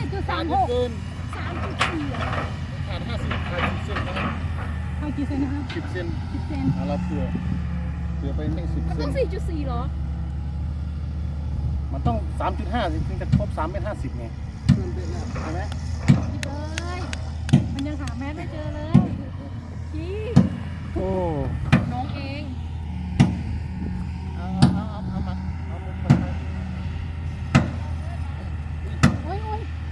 จ็ดจุดขาสาดมหกเกินสามจุดสี่อะขาดห้าสิบขาดสิบเซนนะครับเอากี่เซนนะคะสิบเซนสิบเซนอะเราเผื่อเผื่อไปตั้งสิบมันเซต้อนงสี่จุดสี่เหรอมันต้องสามจุดห้าถึงจะครบสามเมตรห้าสิบไงใช่ไหมพี่เอ้ยมันยังหาแมสไม่เจอเลยพี่โอ้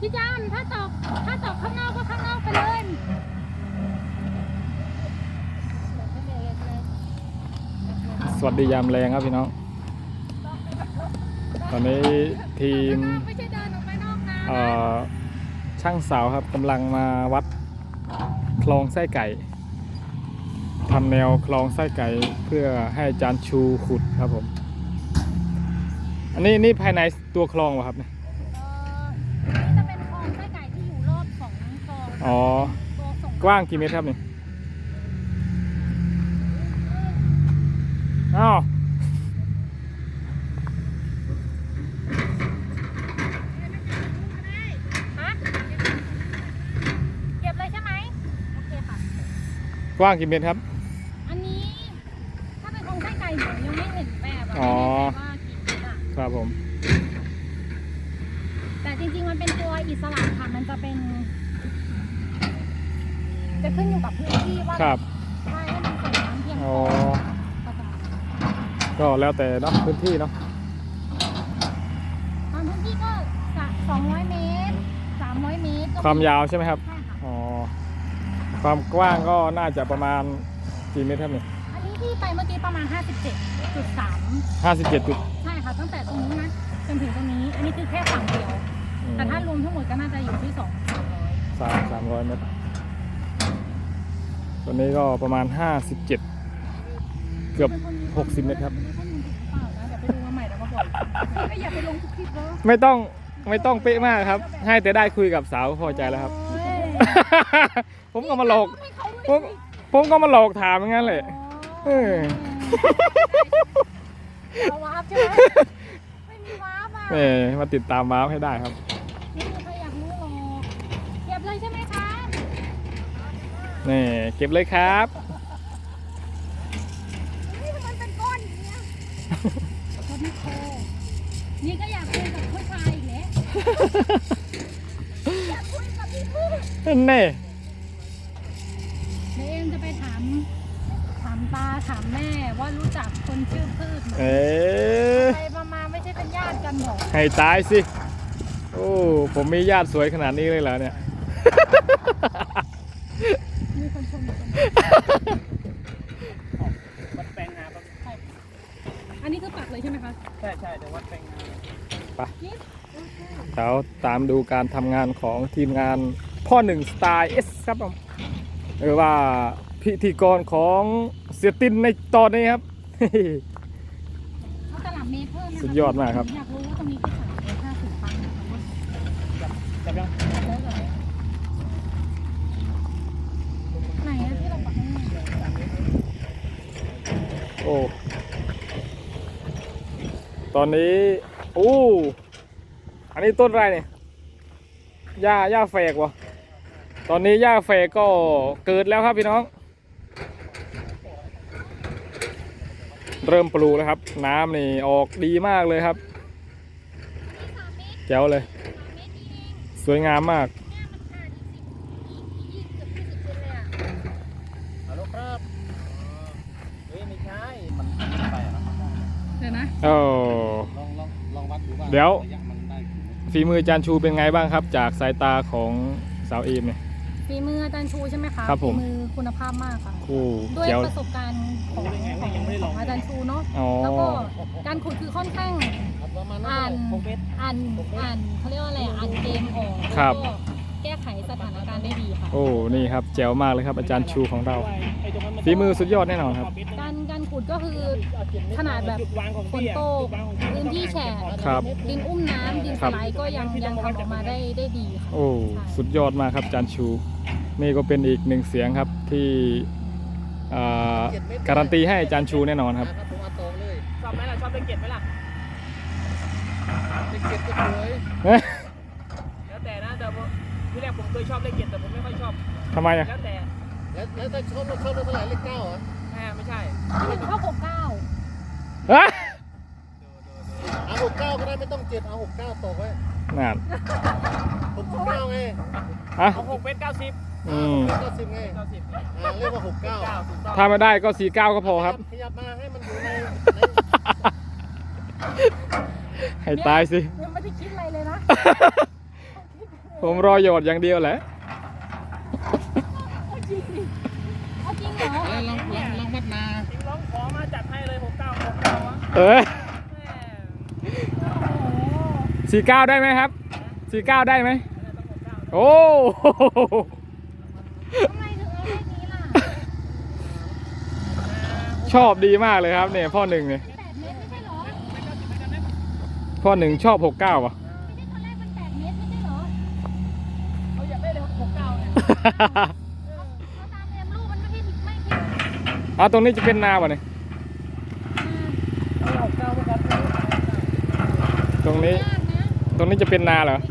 พี่จามถ้าตอกถ้าตอกข้างนอกก็ข้างนอกไปเลยสวัสดียามแรงครับพี่น้อง ตอนนี้ทีมไม่ใช่เดินออกไปนอกนะเอ่อช่างสาวครับกำลังมาวัดคลองไส้ไก่ทำแนวคลองไส้ไก่เพื่อให้อาจารย์ชูขุดครับผม อันนี้นี่ภายในตัวคลองเหรอครับเนี่ย เอ่อนี่จะเป็นคลองไส้ไก่ที่อยู่รอบของคล องอ๋อตัวส่งกว้างกี่เมตรครับเนี่ยอ้าวฮะเก็บเลยใช่ไหมโอเคค่ะกว้างกี่เมตรครับ อันนี้ ถ้าเป็นคลองไส้ไก่หนูยังไม่เห็นแบบอะอ๋อไม่แน่ใจว่ากี่เมตรอะครับผม แต่จริงๆมันเป็นตัวอิสระค่ะ มันจะเป็น จะขึ้นอยู่กับพื้นที่ว่าครับใช่ให้มันส่งน้ำเพียงพอ๋ออก็จะก็แล้วแต่เนาะพื้นที่เนาะบางพื้นที่ก็สองร้อยเมตรสามร้อยเมตรก็ความยาวใช่ไหมครับใช่ค่ะ อ๋อความกว้างก็น่าจะประมาณกี่เมตรครับเนี่ยอันนี้ที่ไปเมื่อกี้ประมาณ 57.3 ห้าสิบเจ็ดจุดใช่ค่ะ ตั้งแต่ตรงนี้นะจนถึงตรงนี้ อันนี้คือแค่ฝั่งเดียว แต่ถ้ารวมทั้งหมดก็น่าจะอยู่ที่2 300สามสามร้อยเมตร ตัวนี้ก็ประมาณห้าสิบเจ็ดเกือบหกสิบเมตรครับไได้ข้อมูลถูกหรือเปล่านะเดี๋ยวไปดูมาใหม่แล้วมาบอกก็อย่าไปลงทุกคลิปเนาะไม่ต้องไม่ต้องเป๊ะมากครับ ให้แต่ได้คุยกับสาวก็พอใจแล้วครับโอ้ยผมก็มาหลอกให้เขาผด้วมยสิผมก็มาหลอกถามอย่างนั้นแหละเออเอาวาร์ปใช่ไหมไม่มีวาร์ปอะแหมมาติดตามว้าวให้ได้ครับ ไม่มีใครอยากรู้หรอกเก็บเลยใช่ไหมคะ นี่เก็บเลยครับนี่มันเป็นก้อนอย่างเงี้ยก็ไม่โคนี่ก็อยากคุยกับผู้ชายอีกแล้วอยากคุยกับพี่พูดนั่นแน่เดี๋ยวเอ็มจะไปถาม ถามตาถามแม่ว่ารู้จักคนชื่อพืชไหมเอ๊ะไปมามาไม่ใช่เป็นญาติกันหรอกให้ตายสิ โอ้ ผมมีญาติสวยขนาดนี้เลยเหรอเนี่ย มีคนชมอยู่คนวัดแปลงนาครับอันนี้คือปักเลยใช่ไหมคะใช่ใช่เดี๋ยววัดแปลงนานี่โอเคเดี๋ยวตามดูการทำงานของทีมงานพ่อหนึ่งสไตล์เอสครับผมหรือว่าพิธีกรของเสียตินในตอนนี้ครับ เขาตลับเมตรเพิ่มนะคะสุดยอดมากครับ อยากรู้ว่าตรงนี้คือสามเมตรห้าสิบครั้งนะคะ จับยัง เยอะเลยไหนอะที่เราปักนี่ โอ้ตอนนี้โอ้อันนี้ต้นไรเนี่ยหญ้าหญ้าแฝกวะตอนนี้หญ้าแฝกก็เกิดแล้วครับพี่น้อง เริ่มปลูกแล้วครับ น้ำนี่ออกดีมากเลยครับแจ๋วเลย สวยงามมาก เนี่ยมันขาดอีกสิบยี่สิบเกือบยี่สิบเซนเลยอะ ฮัลโหลครับเฮ้ยไม่ใช่ มันไปอะครับ เดี๋ยวนะ โอ้ ลองลองลองวั ดดูว่าเดี๋ยวระยะมันได้กี่เมตรฝีมืออาจารย์ชูเป็นไงบ้างครับ จากสายตาของสาวเอมเนี่ย ฝีมืออาจารย์ชูใช่ไหมคะครับผม ฝีมือคุณภาพมากค่ะ โอ้ด้วยแจ๋วประสบการณ์ของของของอาจารย์ชูเนาะ อ๋อ แล้วก็การขุดคือค่อนข้างครับประมาณอ่านหกเมตรอ่านอ่านเขาเรียกว่าอะไรอ่านเกมออกครับ แล้วก็ แก้ไขสถานได้ดีค่ะ โอ้นี่ครับแจ๋วมากเลยครับอาจารย์ชูของเรา ฝีมือสุดยอดแน่นอนครับ การการขุดก็คือขนาดแบบฝนตกพื้นที่แฉะครับดินอุ้มน้ำดินสไลด์ก็ยังยังทำออกมาได้ได้ดีค่ะโอ้สุดยอดมากครับอาจารย์ชู นี่ก็เป็นอีกหนึ่งเสียงครับที่อ่าการันตีให้อาจารย์ชูแน่นอนครับ ผมเอาตรงเลยชอบไหมล่ะ ชอบเล่นเก็บไหมล่ะเด็กเก็บก็สวย แล้วแต่นะแต่ผม ที่แรกผมเคยชอบเล่นเก็บแต่ผมไม่ค่อยชอบทำไมอะ แล้วแต่แล้วแล้วถ้าชอบเราชอบเราเท่าไหร่เลขเก้าเหรอแม่ไม่ใช่หนึ่งเข้าหกเก้าฮะเอาหกเก้าก็ได้ไม่ต้องเจ็ดเอาหกเก้าตกไว้นั่นหกสิบเก้าไงอะเอาหกเมตรเก้าสิบอืมเก้าสิบไงเก้าสิบอ่าเรียกว่าหกเก้าเก้าถูกต้องถ้าไม่ได้ก็สี่เก้าก็พอครับ ขยับมาให้มันอยู่ในในให้ตายสิ ยังไม่ได้คิดอะไรเลยนะ ผมรอหยอดอย่างเดียวแหละ เอาจริงเหรอลองลองลองวัดนาจริงร้องขอมาจัดให้เลยหกเก้าหกเก้าวะเออแม่สี่เก้าได้ไหมครับสี่เก้าได้ไหม โอ้ ทำไมถึงเอาเลขนี้ล่ะชอบดีมากเลยครับเนี่ยพ่อหนึ่งเนี่ย แปดเมตรไม่ใช่เหรอพ่อหนึ่งชอบหกเก้าอะ ตามเรียมรูปมันไม่ใช่ผิดไม่ผิดเอาตรงนี้จะเป็นนาป่ะเนี่ยตรงนี้ ยากนะตรงนี้จะเป็นนาเหรอค่ะ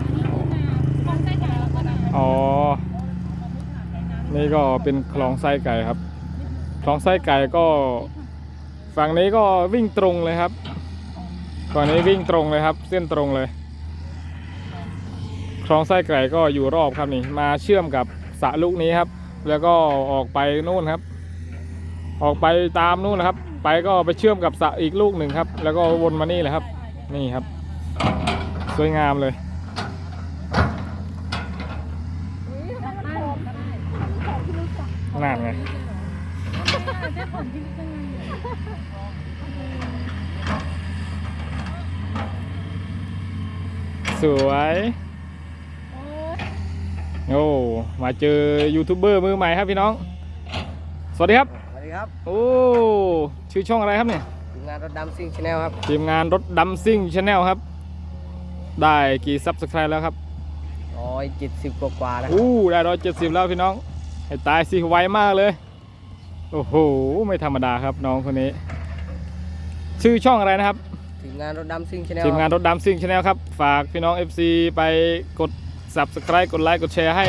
อันนี้คือนาคลองไส้ไก่แล้วก็นาอ๋อ นี่ก็เป็นคลองไส้ไก่ครับ คลองไส้ไก่ก็ ฝั่งนี้ก็วิ่งตรงเลยครับ ฝั่งนี้วิ่งตรงเลยครับ เส้นตรงเลย คลองไส้ไก่ก็อยู่รอบครับนี่ มาเชื่อมกับสระลูกนี้ครับ แล้วก็ออกไปนู่นครับ ออกไปตามนู่นนะครับ ไปก็ไปเชื่อมกับสระอีกลูกหนึ่งครับ แล้วก็วนมานี่แหละครับ นี่ครับ สวยงามเลยจัดบ้านก็ได้นั่นไงแค่ผ่อนที่ลึกยังไงสวย อ้ยโอ้มาเจอยูทูบเบอร์มือใหม่ครับพี่น้อง สวัสดีครับ สวัสดีครับโอ้ชื่อช่องอะไรครับเนี่ยทีมงานรถดำซิ่งชาแนลครับทีมงานรถดำซิ่งชาแนลครับ ได้กี่ซับสไครต์แล้วครับร้อยเจ็ดสิบกว่าๆแล้วอู้ได้ร้อยเจ็ดสิบแล้วพี่น้องให้ตายสิไวมากเลย โอ้โหไม่ธรรมดาครับน้องคนนี้ ชื่อช่องอะไรนะครับ ทีมงานรถดำซิ่งชาแนลทีมงานรถดำซิ่งชาแนลครับ ฝากพี่น้อง FC ไปกด subscribe กดไลค์กดแชร์ให้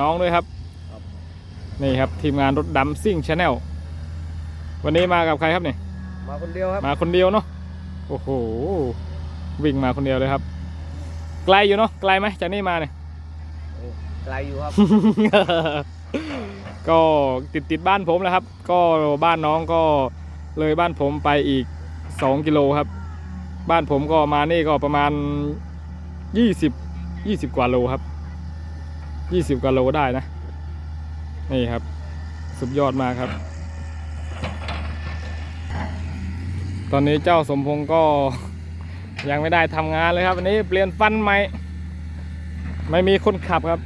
น้องด้วยครับ นี่ครับทีมงานรถดำซิ่งชาแนลวันนี้มากับใครครับเนี่ยมาคนเดียวครับมาคนเดียวเนาะโอ้โหวิ่งมาคนเดียวเลยครับ ไกลอยู่เนาะไกลไหมจากนี่มาเนี่ยโอ้ไกลอยู่ครับ ก็ติดติดบ้านผมแหล้วครับ ก็บ้านน้องก็เลยบ้านผมไปอีก 2 กิโลครับ บ้านผมก็มานี่ก็ประมาณ 20 20กว่าโลครับ20กว่าโลได้นะ นี่ครับ สุดยอดมากครับ ตอนนี้เจ้าสมพงศ์ก็ยังไม่ได้ทำงานเลยครับวันนี้เปลี่ยนฟันใหม่ ไม่มีคนขับครับ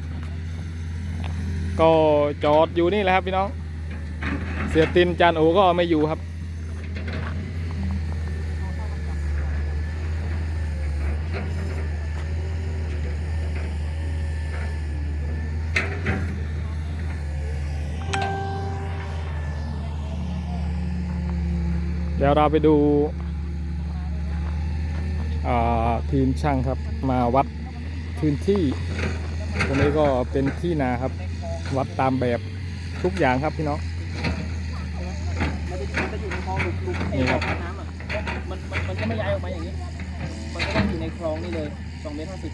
ก็จอดอยู่นี่แหละครับพี่น้อง เสียตินจานโอก็ไม่อยู่ครับ ดี๋ยวเราไปดูอ่าทีมช่างครับมาวัดพื้นที่ตรงนี้ก็เป็นที่นาครับ วัดตามแบบทุกอย่างครับพี่น้องมันจะมันจะอยู่ในคลองหลุมหลุมไอ้นี่ครับคลองน้ำอะมันมันมันก็ไม่ย้ายออกมาอย่างนี้ มันก็ต้องอยู่ในคลองนี่เลยสองเมตรห้าสิบ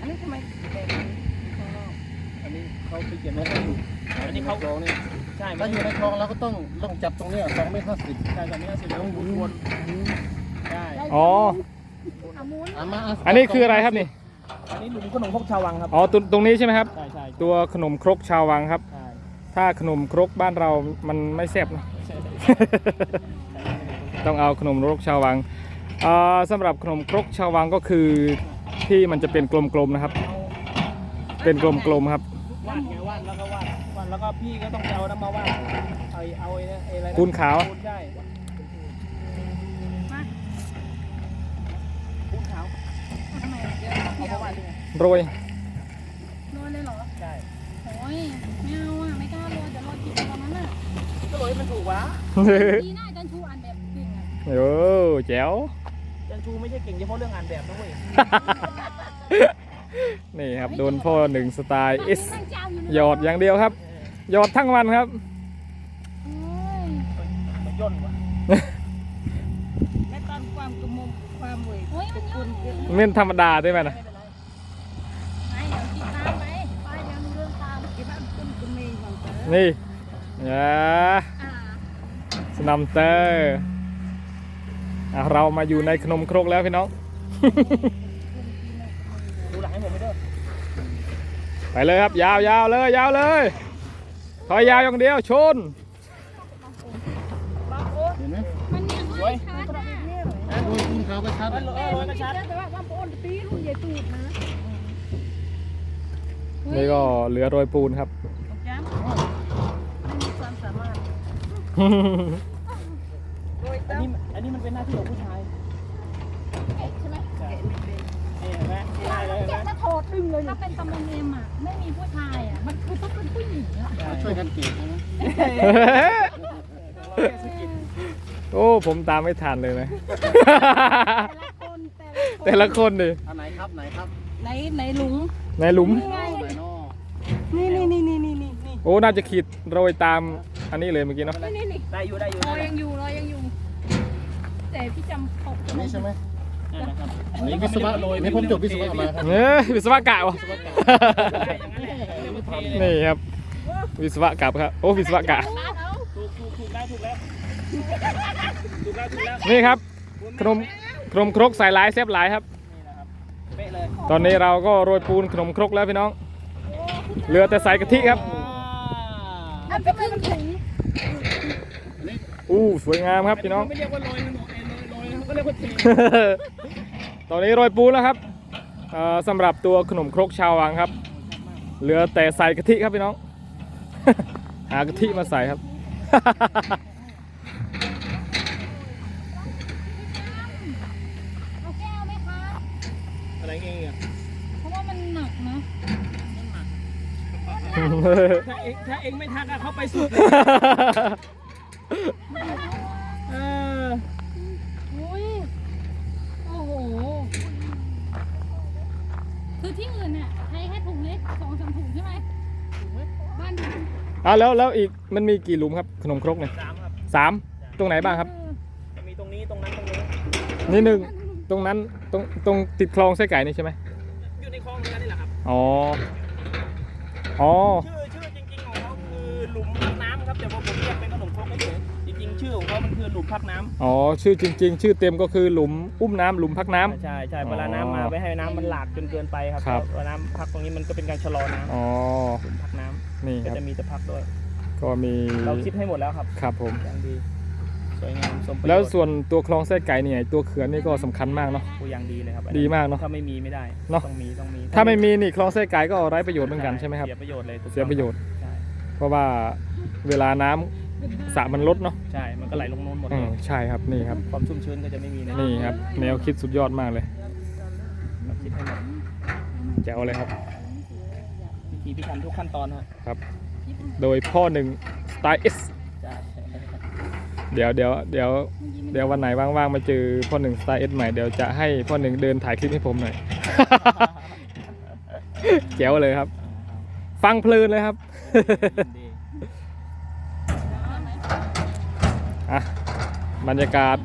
อันนี้ทำไมแบบนี้ข้างนอกอันนี้เขาไปเขียนไว้ให้อยู่อันนี้เขาคลองนี่ใช่ถ้าอยู่ในคลองเราก็ต้องต้องจับตรงเนี้ยสองเมตรห้าสิบใช่สองเมตรห้าสิบแล้วหมุนวนได้อ๋ออามุนอะมาอันนี้คืออะไรครับนี่ อันนี้หลุมขนมพกชาววังครับอ๋อตรงตรงนี้ใช่ไหมครับ ใช่ใช่ตัวขนมครกชาววังครับ ใช่ถ้าขนมครกบ้านเรามันไม่แซ่บนะใช่ต้องเอาขนมครกชาววังอ่าสำหรับขนมครกชาววังก็คือที่มันจะเป็นกลมๆนะครับเเป็นกลมๆครับ แล้วก็พี่ก็ต้องไปเอาน้ำมาวาดเอาเอาไอ้เนี่ยไอ้อะไระปูนขาวปูนใช่ปูนขาวทำไมเดี๋ยวเอาพี่มาเอาวาดยังไงโรย โรยเลยเหรอใช่โอ้ยไม่เอาอะไม่กล้าโรยเดี๋ยวโรยกินตอนนั้นอะก็เลยมันถูกวะดีน่าจันชูอันแบบเก่งอะโอ้แจ๋ว จันชูไม่ใช่เก่งเฉพาะเรื่องอ่านแบบนะเว้ยนี่ครับ โดนพ่อหนึ่งสไตล์นั่งเอสนั่งเจ้าอยู่หยอดอย่างเดียวครับ หยอดทั้งวันครับโอ้ยมันย่นวะและตอนความกระมุมความเวยโอ้ยมันยุ่งไปเม่นธรรมดาได้ไหมนะเดี๋ยวกินน้ำไปไปเดี๋ยวเรื่องตามที่บ้านคุณกระเมงของเธอนี่ยาอ่าสนัมเตอร์อะเรามาอยู่ในขนมครกแล้วพี่น้องดูหลังให้ผมไม่เด้อไปเลยครับ ยาวยาวเลย ยาวเลย ถอยยาวอย่างเดียวชนเห็นไหมมันยังไม่ชัดนะโอ้ยคุณเขาก็ชัดเออเออโรยกระชัดแต่ว่าความโอนปีรุ่นใหญ่ตูดนะนี่ก็เหลือโรยปูนครับของจ้ำไม่มีความสามารถโดยอันตั้งนี้อันนี้มันเป็นหน้าที่ของผู้ชายแกะใช่ไหมใช่แกะ ไหมง่ายเลยแกะถ้าโถดดึงเลยถ้าเป็นตำมนเอ็มอะไม่มีผู้ชายอะมันคือต้องเป็นผู้หญิงอะช่ช่วยกันเก็บนะเราแค่สะกิดโอ้ผมตามไม่ทันเลยนะแต่ละคนแต่ละคนแต่ละคนดิอันไหนครับไหนครับไหนไหนหลุงในหลุมไหนนอนี่นี่นี่นี่นี่นี่นี่โอ้น่าจะขีดโรยตามอันนี้เลยเมื่อกี้เนาะนี่นี่ได้อยู่ได้อยู่รอยังอยู่รอยังอยู่ แต่พี่จำตกอันนี้ใช่ไหม นะครับอันนี้วิศวะนี่ผมจบวิศวะมาครับ เอ้ยวิศวกะวะได้อย่างนั้นแหละเรียกว่าเทเลยนี่ครับ วิศวกะครับโอ้วิศวกะถูกถูกถูกแล้วถูกแล้วถูกแล้วถูกแล้วนี่ครับขนมขนมครกใส่หลายเซฟหลายครับ นี่นะครับเป๊ะเลยตอนนี้เราก็โรยปูนขนมครกแล้วพี่น้องเหลือแต่ใส่กะทิครับอันไปครึ่งถุงอู้สวยงามครับพี่น้อง ไม่เรียกว่าโรยขนม ก็เรียกว่าเทตอนนี้โรยปูนแล้วครับเอ่อสำหรับตัวขนมครกชาววังครับ เหลือแต่ใส่กะทิครับพี่น้อง หากะทิมาใส่ครับ เอาแก้วไหมคะอะไรเงี้ยเพราะว่ามันหนักนะถ้าเองถ้าเองไม่ทักอะเขาไปสุดเลยเออ อุ้ยโอ้โห คือที่อื่นเนี่ยใช้แค่ถุงเล็กสองสามถุงใช่ไหมบ้านถุงอะแล้วแล้วอีกมันมีกี่หลุมครับขนมครกเนี่ยสามครับสามตรงไหนบ้างครับจะมีตรงนี้ตรงนั้นตรงนี้นี่หนึ่งตรงนั้นตรงตรงติดคลองไส้ไก่นี่ใช่ไหมอยู่ในคลองเหมือนกันนี่แหละครับ อ๋ออ๋อ ชื่อชื่อจริงๆของเขาคือหลุมพักน้ำครับแต่ว่าผมเรียกเป็นข ชื่อของเขามันคือหลุมพักน้ำอ๋อชื่อจริง ๆ ชื่อเต็มก็คือหลุมอุ้มน้ำหลุมพักน้ำ ใช่ใช่อ๋อเวลาน้ำมาไม่ให้น้ำมันหลากจนเกินไปครับครับ เวลาน้ำพักตรงนี้มันก็เป็นการชะลอน้อ๋อำหลุมพักน้นี่ำคก็รับจะมีแต่พักด้วย ก็มีเราคิดให้หมดแล้วครับครับผม อย่างดีสวยงามสมประโยชน์แล้วส่วนตัวคลองไส้ไก่เนี่ยตัวเขื่อนนี่ก็สำคัญมากเนาะ กูอย่างดีเลยครับดีมากเนอะถ้าไม่มีไม่ได้เนอะ ต้องมีต้องมีถ้าไม่มีนี่คลองไส้ไก่ก็ไร้ประโยชน์เหมือนกันใช่ไหมครับ เสียประโยชน์เลยถูกต้องเสียประโยชน์ ใช่เพราะว่าเวลาน้ำ สระมันลดเนาะใช่ มันก็ไหลลงโน้นหมดอืเลมยใช่ครับนี่ครับ ความชุ่มชื้นก็จะไม่มีในนี่ครับแนวคิดสุดยอดมากเลยเราคิดให้หมดแจ๋วเลยครับพิธีพิธันทุกขั้นตอนฮะครับ โดยพ่อหนึ่งสไตล์เอสใช่เดี๋ยวเดี๋ยวเดี๋ยวเดี๋ยววันไหนว่างๆมาเจอพ่อหนึ่งสไตล์เอสใหม่เดี๋ยวจะให้พ่อหนึ่งเดินถ่ายคลิปให้ผมหน่อย แจ๋วเลยครับ ฟังเพลินเลยครับยินดี อะบรรยากาศ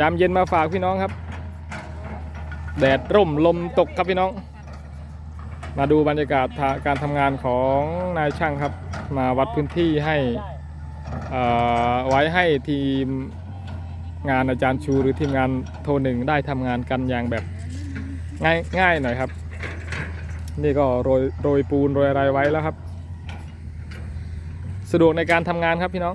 ยามเย็นมาฝากพี่น้องครับ แดดร่มลมตกครับพี่น้อง มาดูบรรยากาศาการทำงานของนายช่างครับ มาวัดพื้นที่ให้ไว้ให้ทีมงานอาจารย์ชูหรือทีมงานโทรหนึ่งได้ทำงานกันอย่างแบบง่ายง่ายหน่อยครับ นี่ก็โรยโรยปูนโรยอะไรไว้แล้วครับ สะดวกในการทำงานครับพี่น้อง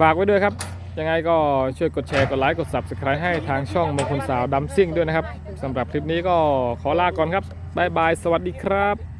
ฝากไว้ด้วยครับ ยังไงก็ช่วยกดแชร์ กดไลค์ กด Subscribe ให้ทางช่องมงคลสาวดัมซิ่งด้วยนะครับสำหรับคลิปนี้ก็ขอลาก่อนครับสบายบาย สวัสดีครับ